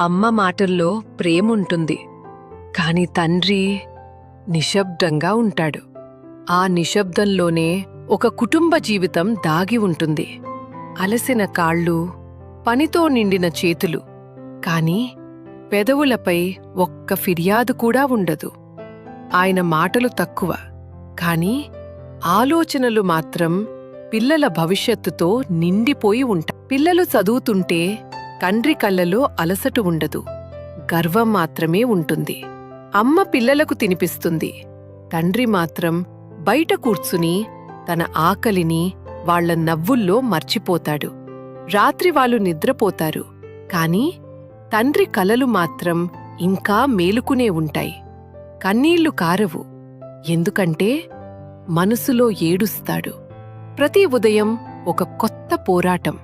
అమ్మ మాటల్లో ప్రేముంటుంది. కాని తండ్రి నిశ్శబ్దంగా ఉంటాడు. ఆ నిశ్శబ్దంలోనే ఒక కుటుంబ జీవితం దాగి ఉంటుంది. అలసిన కాళ్ళు పనితో నిండిన చేతులు కాని పెదవులపై ఒక్క ఫిర్యాదు కూడా ఉండదు. ఆయన మాటలు తక్కువ కాని ఆలోచనలు మాత్రం పిల్లల భవిష్యత్తుతో నిండిపోయి ఉంటాయి. పిల్లలు చదువుతుంటే తండ్రి కళ్ళలో అలసట ఉండదు. గర్వం మాత్రమే ఉంటుంది. అమ్మ పిల్లలకు తినిపిస్తుంది. తండ్రి మాత్రం బయట కూర్చుని తన ఆకలిని వాళ్ళ నవ్వుల్లో మర్చిపోతాడు. రాత్రి వాళ్ళు నిద్రపోతారు. కాని తండ్రి కలలు మాత్రం ఇంకా మేలుకునే ఉంటాయి. కన్నీళ్ళు కారవు. ఎందుకంటే మనసులో ఏడుస్తాడు. ప్రతి ఉదయం ఒక కొత్త పోరాటం.